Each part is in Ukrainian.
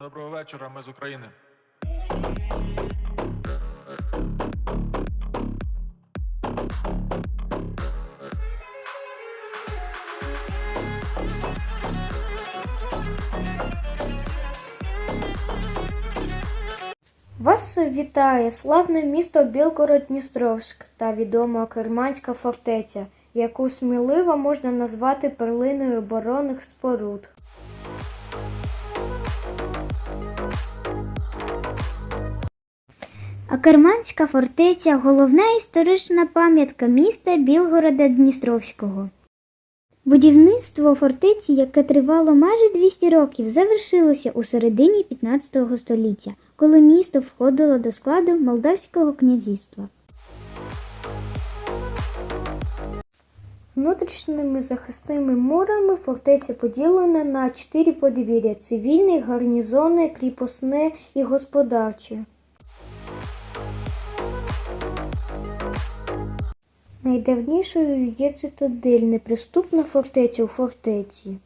Доброго вечора, ми з України. Вас вітає славне місто Білгород-Дністровськ та відома Керманська фортеця, яку сміливо можна назвати перлиною оборонних споруд. А Керманська фортеця головна історична пам'ятка міста Білгорода Дністровського. Будівництво фортеці, яке тривало майже 200 років, завершилося у середині 15 століття, коли місто входило до складу Молдавського князівства. Внутрішніми захисними мурами фортеця поділена на чотири подвір'я – цивільне, гарнізонне, кріпосне і господарче. Найдавнішою є цитадель, неприступна фортеця у фортеці.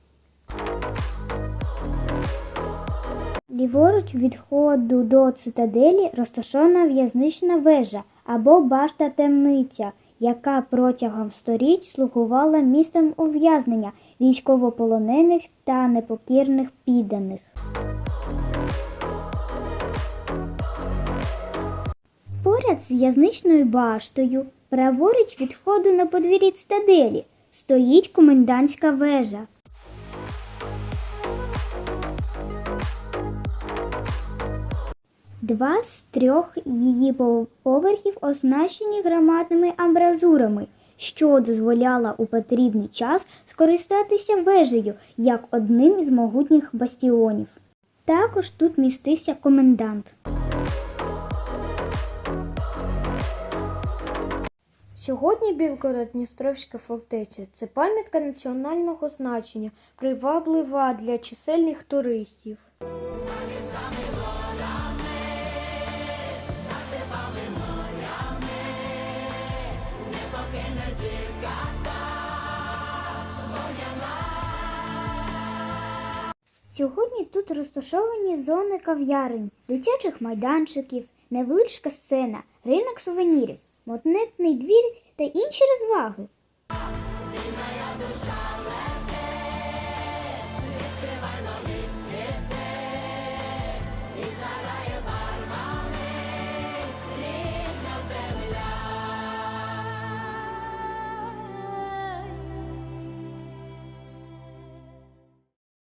Ліворуч від входу до цитаделі розташована в'язнична вежа або башта темниця, яка протягом сторіч слугувала містом ув'язнення військовополонених та непокірних підданих. Поряд з в'язничною баштою, праворуч від входу на подвір'я цитаделі, стоїть комендантська вежа. Два з трьох її поверхів оснащені громадними амбразурами, що дозволяло у потрібний час скористатися вежею як одним із могутніх бастіонів. Також тут містився комендант. Сьогодні Білгород-Дністровська фортеця – це пам'ятка національного значення, приваблива для чисельних туристів. Сьогодні тут розташовані зони кав'ярень, дитячих майданчиків, невеличка сцена, ринок сувенірів, монетний двір та інші розваги.